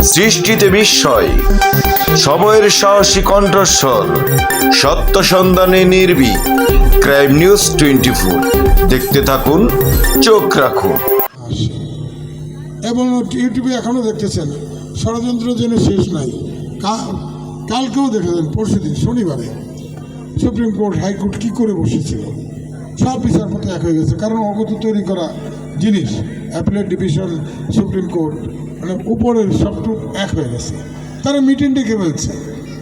সৃষ্টিতে বিস্ময়, সময়ের সাহসী কণ্ঠস্বর, সত্য সন্ধানে নির্ভীক। ক্রাইম নিউজ টোয়েন্টি ফোর দেখতে থাকুন, চোখ রাখুন। এবং ইউটিউবে এখনও দেখতেছেন, ষড়যন্ত্র যেন শেষ নাই। কালকেও দেখেছেন পরশুদিন, শনিবারে। সুপ্রিম কোর্ট, হাইকোর্ট কি করে বসেছিল সব বিচারপতি এক হয়ে গেছে, কারণ অগত তৈরি করা জিনিস। Appellate division, supreme court. মানে উপরের সবটুক এক হয়ে গেছে। তারা মিটিং ডেকে ফেলছে।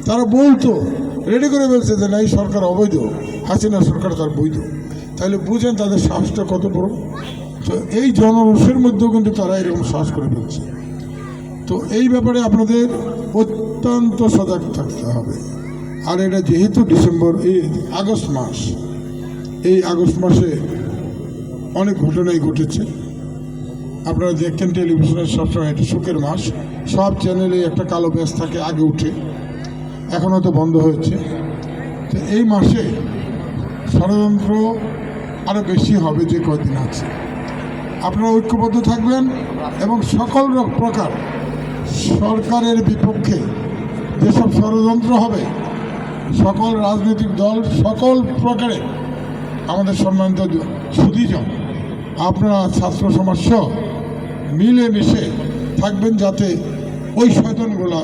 তারা বলতো রেডি করে ফেলছে যে না এই সরকার অবৈধ। হাসিনা সরকার তার বৈধ। তাহলে বুঝেন তাদের সাহসটা কত বড়। তো এই জনরোষের মধ্যেও কিন্তু তারা এরকম শ্বাস করে ফেলছে। তো এই ব্যাপারে আপনাদের অত্যন্ত সজাগ থাকতে হবে। আর এটা যেহেতু ডিসেম্বর, এই আগস্ট মাস, এই আগস্ট মাসে অনেক ঘটনাই ঘটেছে। আপনারা দেখতেন টেলিভিশনে সবসময় এটা সুখের মাস। সব চ্যানেলে একটা কালো ব্যাস থাকে, আগে উঠে। এখন হয়তো বন্ধ হয়েছে। তো এই মাসে ষড়যন্ত্র আরও বেশি হবে যে কয়দিন আছে। আপনারা ঐক্যবদ্ধ থাকবেন এবং সকল প্রকার সরকারের বিপক্ষে যেসব ষড়যন্ত্র হবে, সকল রাজনৈতিক দল, সকল প্রকারে আমাদের সম্মানিত সুধীজন, আপনারা ছাত্র সমাজ মিলেমিশে থাকবেন যাতে ওই শয়তনগুলা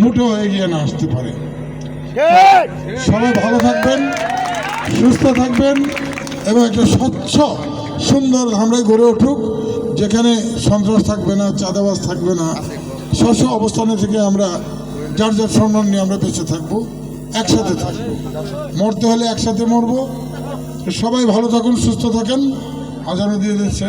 মুঠেও এগিয়ে না আসতে পারে। সবাই ভালো থাকবেন সুস্থ থাকবেন এবং একটা স্বচ্ছ সুন্দর ধামরাই গড়ে উঠুক যেখানে সন্ত্রাস থাকবে না চাঁদাবাজ থাকবে না। স্বচ্ছ অবস্থানে থেকে আমরা যার যার সম্মান নিয়ে আমরা বেঁচে থাকব একসাথে থাকব। মরতে হলে একসাথে মরবো। সবাই ভালো থাকুন সুস্থ থাকেন। আজানো দিয়ে দিচ্ছে।